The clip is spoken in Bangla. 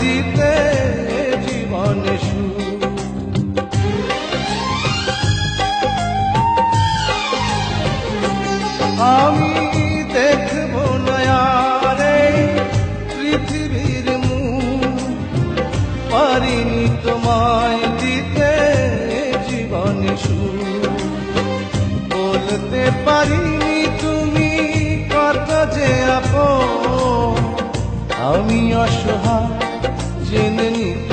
দিতে জীবনে সুখ আমি দেখব না আর পৃথিবীর মুখ, পারিনি তোমায় দিতে জীবনে সুখ বলতে পারিনি তুমি কত যে আপন, আমি অসহায়। gecenin